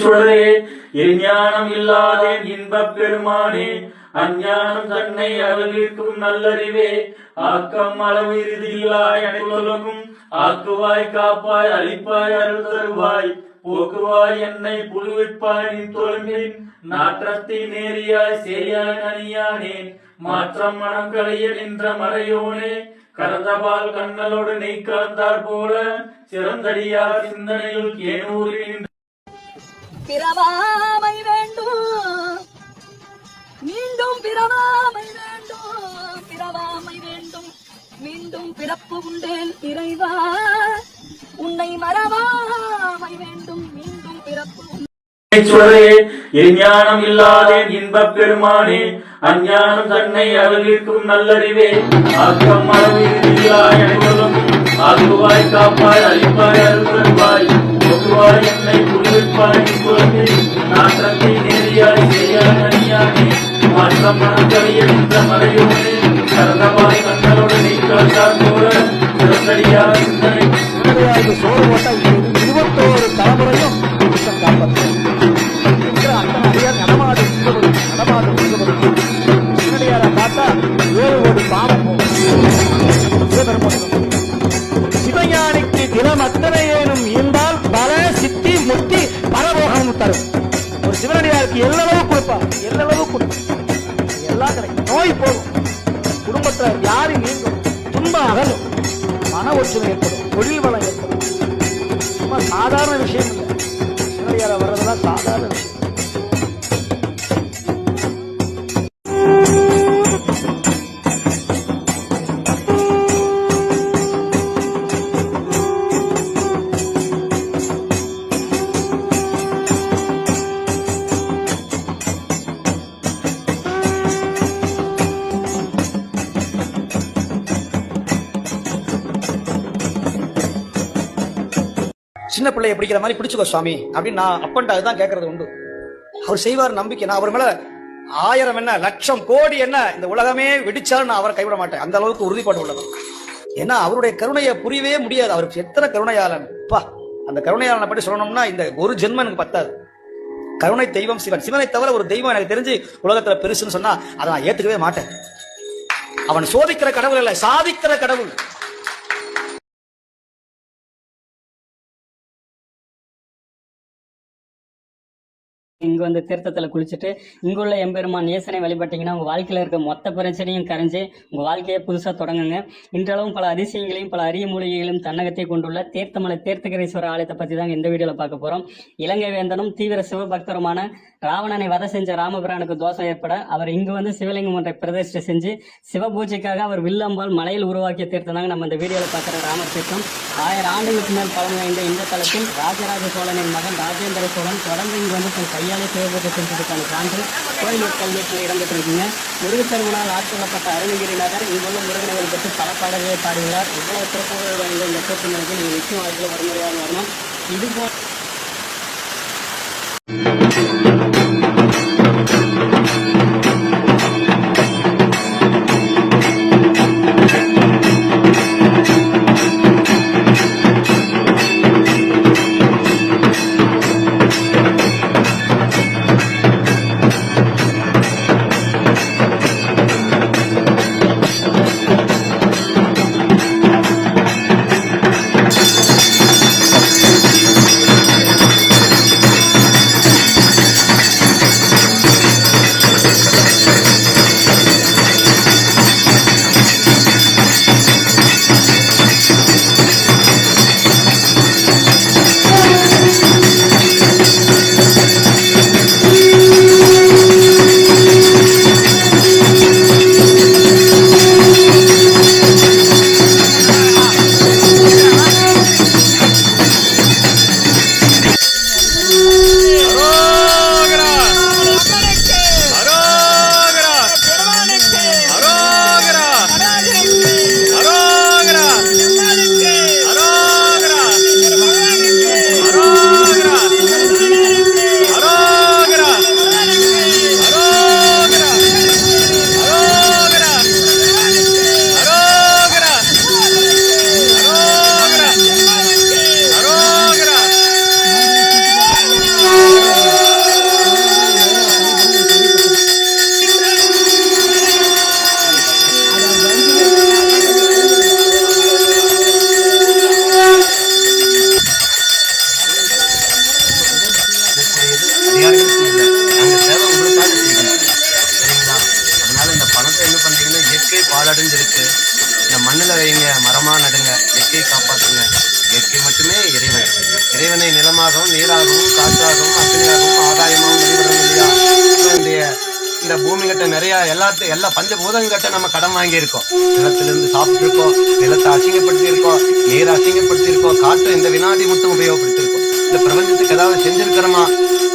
சொல்றே எஞ்ஞானம் இல்லாதேன் இன்பப் பெருமானே அஞ்ஞானம் தன்னை அருளிக்கும் நல்லறிவே ஆக்கம் அளவு இறுதியில்லாய் அனைத்துலகும் ஆக்குவாய் காப்பாய் அழிப்பாய் அருள் தருவாய் போக்குவாய் என்னை புழுவிப்பாய் நின் தொழும்பின் நாற்றத்தை நேரியாய் சேயாய் அணியானேன் மாற்றம் மனம் களைய நின்ற மறையோனே கறந்தபால் கண்ணலோடு நெய் கலந்தார் போல சிறந்தடியார் சிந்தனையில் கேனூரில் பிறவாமை வேண்டும். மீண்டும் பிறவாமை வேண்டும். பிறவாமை வேண்டும். மீண்டும் பிறப்பு உண்டேன் இறைவா. உன்னை மறவாமை வேண்டும். மீண்டும் பிறப்பு உண்டேன். சுடரே எஞ்ஞானம் இல்லாதேன் இன்பப் பெருமானே அஞ்ஞானம் தன்னை அருளிக்கும் நல்லறிவே. அக்கம் அளவு இறுதியில்லாய் அனைவரும் காப்பாய் அழிப்பாய் அருள்வாய் பொதுவாய் என்னை புரிவிப்பாய் குழந்தை நாட்டத்தை நேரியாய் செய்யாய் அணியானே மாற்றம் மனக்கழிய நின்ற மறையோனே சரணமாய் கண்ணலோடு நீக்கால் கலந்தார் போல சிந்தனை சோறு இருபத்தோரு தலைமுறையும் காப்பாற்றும் பார்த்தா ஏழு கோடி பாவம் சிவஞானிக்கு தினம் அத்தனை குடும்பத்துல யாரு நீங்கும்? துன்பம் அகலும். மன ஒற்றுமை ஏற்படும். தொழில் வளம் ஏற்படும். சும்மா சாதாரண விஷயம் இல்லை. சிவனடியார வர்றதெல்லாம் சாதாரண விஷயம். சின்ன பிள்ளைய பிடிக்கிற மாதிரி பிடிச்சுக்கோ சுவாமி அப்படின்னு நான் அப்பன்ட்டு அதுதான் கேட்கறது உண்டு. அவர் செய்வார் நம்பிக்கை. நான் அவர் மேல ஆயிரம் என்ன லட்சம் கோடி என்ன இந்த உலகமே வெடிச்சாலும் நான் அவரை கைவிட மாட்டேன். அந்த அளவுக்கு உறுதிப்பாடு உள்ளவர். ஏன்னா அவருடைய கருணையை புரியவே முடியாது. அவருக்கு எத்தனை கருணையாளன்? பா அந்த கருணையாளனை பற்றி சொல்லணும்னா இந்த ஒரு ஜென்மம் எனக்கு பத்தாது. கருணை தெய்வம் சிவன். சிவனை தவிர ஒரு தெய்வம் எனக்கு தெரிஞ்சு உலகத்துல பெருசுன்னு சொன்னா அதை நான் ஏத்துக்கவே மாட்டேன். அவன் சோதிக்கிற கடவுள் இல்லை சாதிக்கிற கடவுள். இங்க வந்து தீர்த்தத்துல குளிச்சுட்டு இங்குள்ள எம்பெருமான் நேசனை வழிபட்டீங்கன்னா உங்க வாழ்க்கையில இருக்க மொத்த பிரச்சனையும் கரைஞ்சு உங்க வாழ்க்கையை புதுசா தொடங்குங்க. இன்றளவும் பல அதிசயங்களையும் பல அரிய மூலிகைகளையும் தன்னகத்தை கொண்டுள்ள தீர்த்தமலை தீர்த்தகிரீஸ்வரர் ஆலயத்தை பத்தி தான் இந்த வீடியோல பார்க்க போறோம். இலங்கை வேந்தனும் தீவிர சிவபக்தருமான ராவணனை வதை செஞ்ச ராமபிரானுக்கு தோஷம் ஏற்பட அவர் இங்கு வந்து சிவலிங்கம் ஒன்றை பிரதிஷ்டை செஞ்சு சிவபூஜைக்காக அவர் வில்லம்பால் மலையில் உருவாக்கிய தீர்த்தம் தாங்க நம்ம இந்த வீடியோல பார்க்குற ராமர் தீர்த்தம். ஆயிரம் ஆண்டுகளுக்கு மேல் பழமை வாய்ந்த இந்த தளத்தில் ராஜராஜ சோழனின் மகன் ராஜேந்திர சோழன் தொடர்ந்து இங்கு வந்து தன் கையாலே சிவபூஜை சான்று கோயில் கல்வெட்டில் இடம்பெற்றிருக்குங்க. முருகப்பெருமனால் ஆட்கொள்ளப்பட்ட அருணகிரிநாதர் இங்குள்ள முருகனை பற்றி பல பாடல்களை பாடுகிறார் இவ்வளவு சிறப்புகள் வாய்ந்த இந்த தீர்த்தங்களுக்கு நீங்கள் நிச்சயம் வாழ்க்கையில் வருமுறையாக வரணும். இது போ மண்ணில் வைங்க மரமாக நடுங்க இயற்கையை காப்பாற்றுங்க இயற்கை மட்டுமே இறைவன். இறைவனை நிலமாகவும் நீராகவும் காற்றாகவும் அக்னியாகவும் ஆதாயமாகவும் வழிபடுறோம் இல்லையா? இந்த இந்த பூமி கிட்ட நிறைய எல்லாத்து எல்லா பஞ்சபூதங்கிட்ட நம்ம கடன் வாங்கியிருக்கோம். நிலத்திலிருந்து சாப்பிட்டுருக்கோம் நிலத்தை அசிங்கப்படுத்தியிருக்கோம் நீர் நீரை அசிங்கப்படுத்தி இந்த வினாடி மட்டும் உபயோகப்படுத்தியிருக்கோம். இந்த பிரபஞ்சத்துக்கு ஏதாவது செஞ்சிருக்கிறோமா?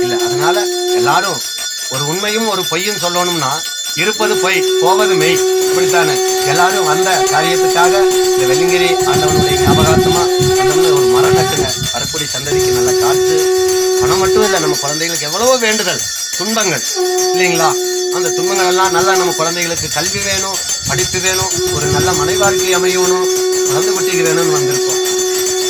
இல்லை அதனால எல்லாரும் ஒரு உண்மையும் ஒரு பொய்யும் சொல்லணும்னா இருப்பது போய் போவது மெய். இப்படித்தானே. எல்லாரும் வந்த காரியத்துக்காக இந்த வெள்ளிங்கிரி ஆண்டவனுடைய ஞாபகார்த்தமா அந்த ஒரு மரம் நட்டுங்க. வரக்கூடிய சந்ததிக்கு நல்ல காற்று. பணம் மட்டும் இல்லை நம்ம குழந்தைகளுக்கு எவ்வளவோ வேண்டுதல். துன்பங்கள். இல்லைங்களா? அந்த துன்பங்கள் எல்லாம் நல்லா நம்ம குழந்தைகளுக்கு கல்வி வேணும் படிப்பு வேணும் ஒரு நல்ல மனை வாழ்க்கை அமையணும் குழந்தை குட்டிக்கு வேணும்னு வந்திருக்கோம்.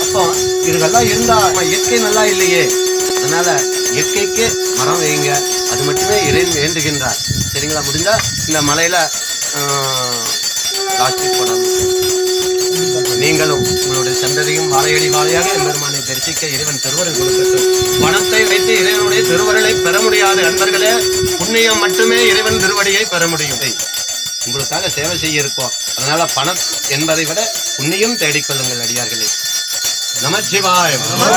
அப்போ இதுகெல்லாம் இருந்தால் இயற்கை நல்லா இல்லையே. அதனால இயற்கைக்கு மரம் வைங்க அது மட்டுமே இறைவன் வேண்டுகின்றார். சரிங்களா முடிஞ்சா இந்த மலையில பிளாஸ்டிக் போடாம. நீங்களும் உங்களுடைய சந்ததியும் வாழையடி வாழையாக எம்பெருமானை தரிசிக்க இறைவன் திருவருள் கொடுக்கட்டும் பணத்தை வைத்து இறைவனுடைய திருவருளை பெற முடியாது. நண்பர்களே புண்ணியம் மட்டுமே இறைவன் திருவடியை பெற முடியும். உங்களுக்காக சேவை செய்ய இருக்கோம் அதனால பணம் என்பதை விட புண்ணியம் தேடிக்கொள்ளுங்கள் அடியார்களே. நமச்சிவாய உன்னை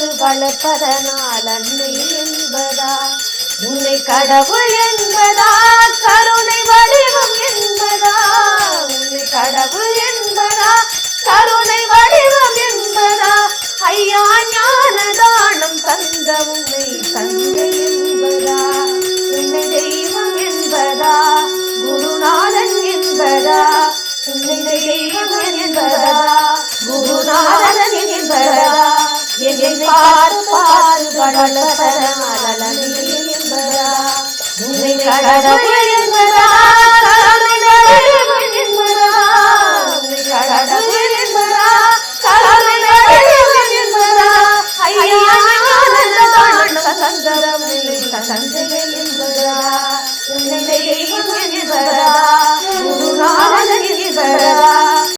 பார்த்து வளர்ப்பதனால் அன்னை என்பதா? உன்னை கடவுள் என்பதா? கருணை வடிவம் என்பதா? உன்னை கடவுள் என்பதா? கருணை வடிவம் என்பதா? ஐயா ஞான தானம் தந்த உன்னை தந்தை என்பதா? உன்னை தெய்வம் என்பதா? குருநாதன் என்பதா? உன்னை தெய்வம் பாரு பாரு கடல